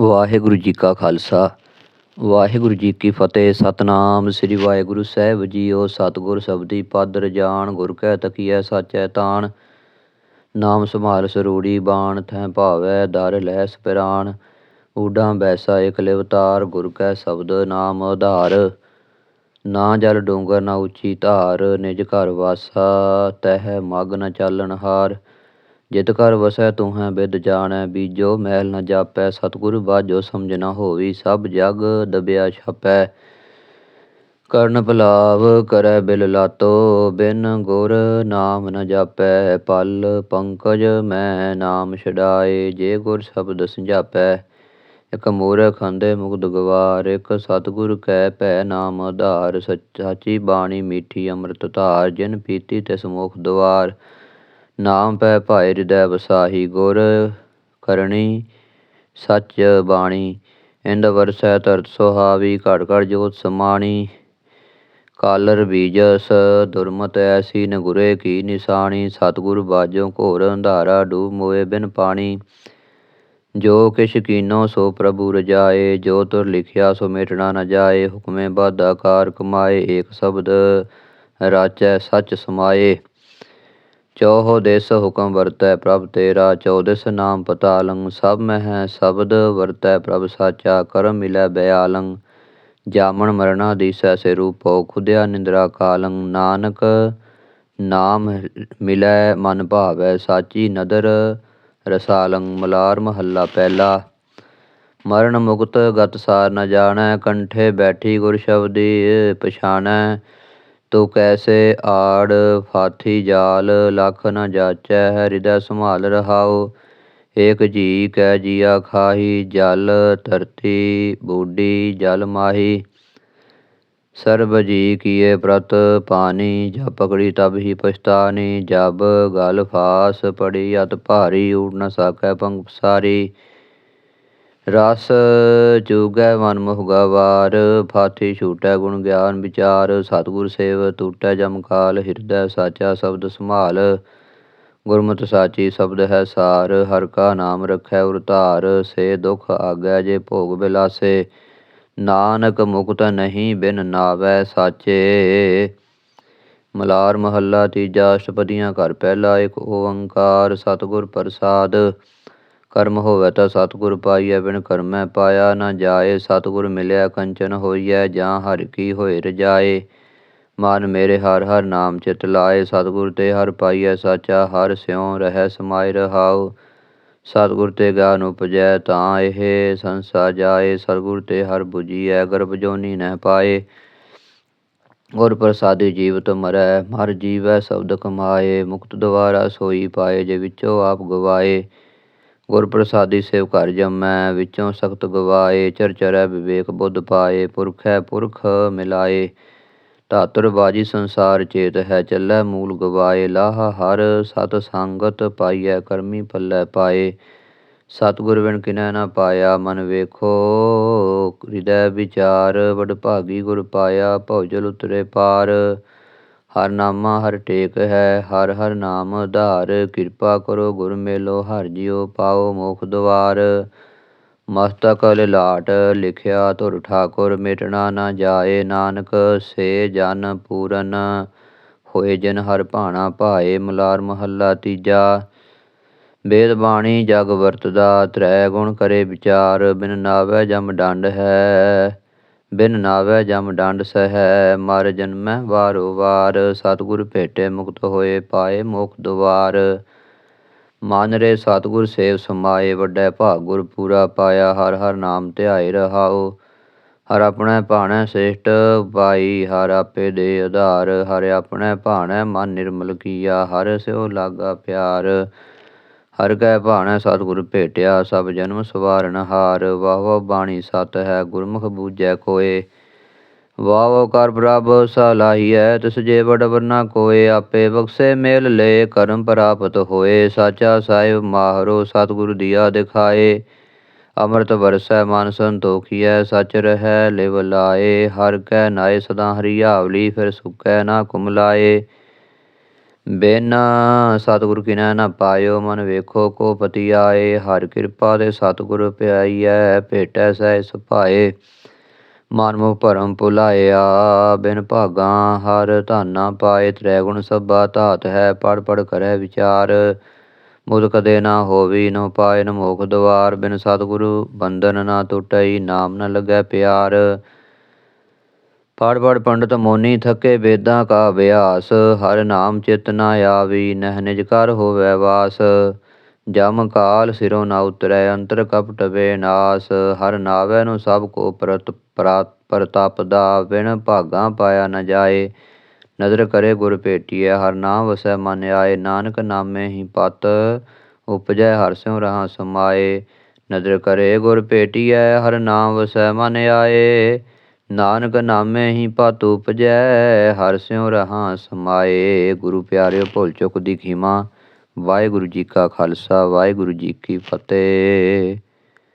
ਵਾਹਿਗੁਰੂ ਜੀ ਕਾ ਖਾਲਸਾ। ਵਾਹਿਗੁਰੂ ਜੀ ਕੀ ਫਤਿਹ। ਸਤਨਾਮ ਸ੍ਰੀ ਵਾਹਿਗੁਰੂ ਸਾਹਿਬ ਜੀਓ ਸਤਿਗੁਰ ਸਬਦੀ ਪਦ ਰਜਾਨ ਗੁਰ ਕੈ ਤਕੀਐ, ਸਾਚੈ ਤਾਣ। ਨਾਮ ਸੰਭਾਲ ਸਰੂੜੀ, ਬਾਣ ਥੈ ਭਾਵੈ, ਦਰ ਲੈ ਸਪਿਰਾਨ ਊਡਾਂ ਬੈਸਾ ਇਕ ਲਿਵਤਾਰ ਗੁਰ ਕੈ ਸ਼ਬਦ ਨਾਮ ਆਧਾਰ। ਨਾ ਜਲ ਡੂੰਗਰ, ਨਾ ਉੱਚੀ ਧਾਰ, ਨਿਜ ਘਰ ਵਾਸਾ ਤਹਿ ਮਗ ਨ ਚਾਲਣ ਹਾਰ। ਜਿਤ ਘਰ ਵਸੈ ਤੂਹੈ ਬਿਦ ਜਾਣੈ, ਬੀਜੋ ਮਹਿਲ ਨ ਜਾਪੈ, ਸਤਿਗੁਰ ਬਾਝੋ ਸਮਝ ਨ ਹੋਵੀ, ਸਭ ਜਗ ਦਬਿਆ ਛਪੈ। ਕਰਨ ਭਲਾਵ ਕਰੈ ਬਿਲ ਲਾਤੋ, ਬਿਨ ਗੁਰ ਨਾਮ ਨ ਜਾਪੈ, ਪਲ ਪੰਕਜ ਮੈਂ ਨਾਮ ਛਡਾਏ, ਜੇ ਗੁਰ ਸ਼ਬਦ ਸੰਜਾਪੈ। ਇਕ ਮੂਰਖ ਅੰਧੇ ਮੁਗਧ ਗਵਾਰ, ਇਕ ਸਤਿਗੁਰ ਕੈ ਭੈ ਨਾਮ ਆਧਾਰ ਸਾਚੀ ਬਾਣੀ ਮੀਠੀ ਅੰਮ੍ਰਿਤ ਧਾਰ, ਜਿਨ ਪੀਤੀ ਤਿਸ ਮੁਖ ਦੁਆਰ। ਨਾਮ ਪੈ ਭਾਏ ਹਿਰਦੈ ਵਸਾਹੀ ਗੁਰ ਕਰਨੀ ਸੱਚ ਬਾਣੀ। ਇੰਦ ਵਰਸੈ ਧਰਤ ਸੁਹਾਵੀ, ਘੜ ਘੜ ਜੋਤ ਸਮਾਣੀ। ਕਾਲਰ ਬੀਜਸ ਦੁਰਮਤ ਐਸੀ ਨ ਗੁਰੇ ਕੀ ਨਿਸ਼ਾਨੀ ਸਤਿਗੁਰ ਬਾਜੋ ਘੋਰ ਅੰਧਾਰਾ ਡੂਬ ਮੋਏ ਬਿਨ ਪਾਣੀ। ਜੋ ਕਿਛ ਕੀਨੋ ਸੋ ਪ੍ਰਭੂ ਰਜਾਏ, ਜੋ ਤੁਰ ਲਿਖਿਆ ਸੋ ਮਿਟਣਾ ਨ ਜਾਏ। ਹੁਕਮੇ ਬਾਧਾ ਕਾਰ ਕਮਾਏ, ਏਕ ਸ਼ਬਦ ਰਾਚੈ ਸੱਚ ਸਮਾਏ। ਚੌਹ ਦਿਸ ਹੁਕਮ ਵਰਤੈ ਪ੍ਰਭ ਤੇਰਾ ਚੌਦਿਸ ਨਾਮ ਪਤਾਲੰ, ਸਭ ਮਹਿ ਸ਼ਬਦ ਵਰਤੈ ਪ੍ਰਭ ਸਾਚਾ, ਕਰਮ ਮਿਲੈ ਬਿਆਲੰ। ਜਾਮਣ ਮਰਣਾ ਦੀਸੈ ਸੇ ਰੂਪੋ ਖੁਦਿਆ ਨਿੰਦਰਾ ਕਾਲੰ। ਨਾਨਕ ਨਾਮ ਮਿਲੈ ਮਨ ਭਾਵੈ, ਸਾਚੀ ਨਦਰ ਰਸਾਲੰ। ਮਲਾਰ ਮਹੱਲਾ ਪਹਿਲਾ। ਮਰਨ ਮੁਕਤ ਗਤ ਸਾਰ ਨ ਜਾਣੈ, ਕੰਠੇ ਬੈਠੀ ਗੁਰ ਸ਼ਬਦੀ ਪਛਾਣੈ। ਤੂੰ ਕੈਸੇ ਆੜ ਫਾਥੀ ਜਾਲ, ਲਖ ਨ ਜਾਚੈ ਹੈ ਹਿਰਦੈ ਸੰਭਾਲ ਰਹਾਉ। ਏਕ ਜੀ ਕੈ ਜੀਆ ਖਾਹੀ, ਜਲ ਧਰਤੀ ਬੂਡੀ ਜਲ ਮਾਹੀ। ਸਰਬ ਜੀ ਕੀਏ ਪ੍ਰਤ ਪਾਨੀ ਜਬ ਪਕੜੀ ਤਬ ਹੀ ਪਛਤਾਨੀ। ਜਬ ਗਲ ਫਾਸ ਪੜੀ, ਅਤ ਭਾਰੀ, ਊੜ ਨ ਸਕੈ ਪੰਗ ਪਸਾਰੀ। ਰਸ ਚੂਗੈ ਮਨ ਮੁਹ ਗਵਾਰ ਫਾਥੀ ਛੂਟੈ ਗੁਣ ਗਿਆਨ ਵਿਚਾਰ, ਸਤਿਗੁਰ ਸੇਵ ਟੂਟੈ ਜਮ ਕਾਲ, ਹਿਰਦੈ ਸਾਚਾ ਸ਼ਬਦ ਸੰਭਾਲ। ਗੁਰਮਤਿ ਸਾਚੀ ਸ਼ਬਦ ਹੈ ਸਾਰ, ਹਰ ਕਾ ਨਾਮ ਰਖੈ ਉਰ ਸੇ ਦੁਖ ਆਗੈ ਜੇ ਭੋਗ ਬਿਲਾਸੇ। ਨਾਨਕ ਮੁਕਤ ਨਹੀਂ ਬਿਨ ਨਾਵੈ ਸਾਚੇ। ਮਲਾਰ ਮਹੱਲਾ ਤੀਜਾ, ਅਸ਼ਟਪਦੀਆਂ ਘਰ ਪਹਿਲਾ, ਇੱਕ ਓੰਕਾਰ, ਸਤਿਗੁਰ ਪ੍ਰਸਾਦ। ਕਰਮ ਹੋਵੇ ਤਾਂ ਸਤਿਗੁਰ ਪਾਈਐ, ਬਿਨ ਕਰਮੈ ਪਾਇਆ ਨਾ ਜਾਏ। ਸਤਿਗੁਰ ਮਿਲਿਆ, ਕੰਚਨ ਹੋਈਐ, ਜਾਂ ਹਰ ਕੀ ਹੋਏ ਰਜਾਏ ਮਨ ਮੇਰੇ ਹਰ ਹਰ ਨਾਮ ਚਿਤ ਲਾਏ। ਸਤਿਗੁਰ ਤੇ ਹਰ ਪਾਈਐ ਸਾਚਾ, ਹਰ ਸਿਉ ਰਹਿ ਸਮਾਇ ਰਹਾਉ। ਸਤਿਗੁਰ ਤੇ ਗਿਆਨ ਉਪਜੈ ਤਾਂ ਇਹ ਸੰਸਾ ਜਾਏ। ਸਤਿਗੁਰ ਤੇ ਹਰ 부ਜੀਐ ਗਰਭ ਜੋਨੀ ਨਹਿ ਪਾਏ। ਗੁਰ ਪ੍ਰਸਾਦੀ ਜੀਵਤ ਮਰੈ, ਮਰ ਜੀਵੈ ਸ਼ਬਦ ਕਮਾਏ। ਮੁਕਤ ਦੁਆਰਾ ਸੋਈ ਪਾਏ, ਜੇ ਵਿੱਚੋਂ ਆਪ ਗਵਾਏ। ਗੁਰ ਪ੍ਰਸਾਦੀ ਸੇਵ ਘਰ ਜਮੈ ਵਿੱਚੋਂ ਸਖਤ ਗਵਾਏ, ਚਰਚਰੈ ਵਿਵੇਕ ਬੁੱਧ ਪਾਏ, ਪੁਰਖੈ ਪੁਰਖ ਮਿਲਾਏ। ਧਾਤੁਰ ਬਾਜੀ ਸੰਸਾਰ ਚੇਤ ਹੈ, ਚੱਲੈ ਮੂਲ ਗਵਾਏ, ਲਾਹ ਹਰ ਸਤ ਸੰਗਤ ਪਾਈਐ, ਕਰਮੀ ਪੱਲੇ ਪਾਏ। ਸਤਿਗੁਰ ਬਿਨ ਕਿਨੈ ਨਾ ਪਾਇਆ, ਮਨ ਵੇਖੋ, ਹਿਰਦੈ ਵਿਚਾਰ ਵਡ ਭਾਗੀ ਗੁਰ ਪਾਇਆ ਭਉਜਲ ਉਤਰੇ ਪਾਰ। ਹਰਨਾਮਾ ਹਰ ਟੇਕ ਹੈ, ਹਰ ਹਰ ਨਾਮ ਆਧਾਰ ਕਿਰਪਾ ਕਰੋ ਗੁਰ ਮੇਲੋ, ਹਰ ਜਿਉ ਪਾਓ ਮੋਖ ਦੁਆਰ ਮਸਤਕ ਲਿਲਾਟ, ਲਿਖਿਆ ਧੁਰ ਠਾਕੁਰ, ਮਿਟਣਾ ਨਾ ਜਾਏ ਨਾਨਕ। ਸੇ ਜਨ ਪੂਰਨ ਹੋਏ ਜਨ ਹਰ ਭਾਣਾ ਭਾਏ, ਮਲਾਰ ਮਹੱਲਾ ਤੀਜਾ। ਵੇਦ ਬਾਣੀ ਜਗ ਵਰਤਦਾ, ਤ੍ਰੈ ਗੁਣ ਕਰੇ ਵਿਚਾਰ। ਬਿਨ ਨਾਵੈ ਜਮ ਡੰਡ ਹੈ ਬਿਨ ਨਾਵੈ ਜਮ ਡੰਡ ਸਹੈ, ਮਰ ਜਨਮੈ ਵਾਰੋ ਵਾਰ। ਸਤਿਗੁਰ ਭੇਟੇ ਮੁਕਤ ਹੋਏ ਪਾਏ ਮੋਖ ਦੁਆਰ। ਮਨ ਰੇ ਸਤਿਗੁਰ ਸੇਵ ਸਮਾਏ, ਵੱਡੇ ਭਾਗ ਗੁਰ ਪੂਰਾ ਪਾਇਆ, ਹਰ ਹਰ ਨਾਮ ਧਿਆਏ ਰਹਾਓ ਹਰ ਆਪਣੇ ਭਾਣੇ ਸ੍ਰੇਸ਼ਟ ਪਾਈ, ਹਰ ਆਪੇ ਦੇ ਆਧਾਰ। ਹਰ ਆਪਣੇ ਭਾਣੇ ਮਨ ਨਿਰਮਲ ਕੀਆ, ਹਰ ਸਿਉ ਲਾਗਾ ਪਿਆਰ। ਹਰ ਕੈ ਭਾਣੈ ਸਤਿਗੁਰ ਭੇਟਿਆ, ਸਭ ਜਨਮ ਸਵਾਰਨ ਹਾਰ ਵਾਹ ਵਾਹ ਬਾਣੀ ਸਤ ਹੈ, ਗੁਰਮੁਖ ਬੂਝੈ ਕੋਏ। ਵਾਹ ਵਾਹ ਕਰ ਪ੍ਰਭ ਸਲਾਹੀਐ ਤਿਸ ਜੇ ਬੜ ਵਰਨਾ ਕੋਏ। ਆਪੇ ਬਖਸ਼ੇ ਮੇਲ ਲੈ, ਕਰਮ ਪ੍ਰਾਪਤ ਹੋਏ। ਸਾਚਾ ਸਾਹਿਬ ਮਾਹਰੋ, ਸਤਿਗੁਰ ਦੀਆ ਦਿਖਾਏ। ਅੰਮ੍ਰਿਤ ਵਰਸੈ ਮਨ ਸੰਤੋਖੀਐ, ਸਚ ਰਹੈ ਲਿਵ ਲਾਏ। ਹਰ ਕੈ ਨਾਏ ਸਦਾ ਹਰਿਆਵਲੀ, ਫਿਰ ਸੁਕੈ ਨਾ ਕੁਮਲਾਏ। ਬਿਨ ਸਤਿਗੁਰ ਕਿਨੈ ਨ ਪਾਇਓ ਮਨ ਵੇਖੋ ਕੋ ਪਤੀ ਆਏ, ਹਰ ਕਿਰਪਾ ਦੇ ਸਤਿਗੁਰ ਪਿਆਈਐ, ਭੇਟੈ ਸਹਿ ਸੁਭਾਏ ਮਨ ਮੁਖ ਭਰਮ ਭੁਲਾਇਆ, ਬਿਨ ਭਾਗਾ ਹਰ ਧਾਨਾ ਪਾਏ ਤ੍ਰੈ ਗੁਣ ਸਭਾ ਧਾਤ ਹੈ ਪੜ ਪੜ ਕਰੈ ਵਿਚਾਰ। ਮੁਦ ਕਦੇ ਨਾ ਹੋਵੀ, ਨੋ ਪਾਏ ਨ ਮੋਖ ਦਵਾਰ, ਬਿਨ ਸਤਿਗੁਰੂ ਬੰਧਨ ਨਾ ਟੁੱਟਈ, ਨਾਮ ਨ ਲੱਗੈ ਪਿਆਰ। ਪੜ ਪੜ ਪੰਡਤ ਮੋਨੀ ਥਕੇ ਵੇਦਾਂ ਕਾ ਅਭਿਆਸ, ਹਰ ਨਾਮ ਚਿਤ ਨ ਆਵੀ, ਨਹਿ ਨਿਜ ਕਰ ਹੋਵੈ ਵਾਸ। ਜਮ ਕਾਲ ਸਿਰੋ ਨ ਉਤਰੈ, ਅੰਤਰ ਕਪਟ ਬੇਨਾਸ ਹਰ ਨਾਵੈ ਨੂੰ ਸਭ ਕੋ ਪ੍ਰਤ ਪ੍ਰਾ- ਪ੍ਰਤਪਦਾ, ਬਿਨ ਭਾਗਾ ਪਾਇਆ ਨ ਜਾਏ। ਨਦਰ ਕਰੇ ਗੁਰ ਭੇਟੀਐ, ਹਰ ਨਾਮ ਵਸੈ ਮਨ ਆਏ। ਨਾਨਕ ਨਾਮੇ ਹੀ ਪਤ, ਉਪਜੈ ਹਰ ਸਿਉ ਰਹਾ ਸਮਾਏ। ਨਦਰ ਕਰੇ ਗੁਰ ਭੇਟੀਐ, ਹਰ ਨਾਮ ਵਸੈ ਮਨ ਆਏ। ਨਾਨਕ ਨਾਮੇ ਹੀ ਪਤ ਉਪਜੈ, ਹਰ ਸਿਉ ਰਹਾ ਸਮਾਏ। ਗੁਰੂ ਪਿਆਰਿਓ, ਭੁੱਲ ਚੁੱਕ ਦੀ ਖਿਮਾ, ਵਾਹਿਗੁਰੂ ਜੀ ਕਾ ਖਾਲਸਾ, ਵਾਹਿਗੁਰੂ ਜੀ ਕੀ ਫਤਿਹ।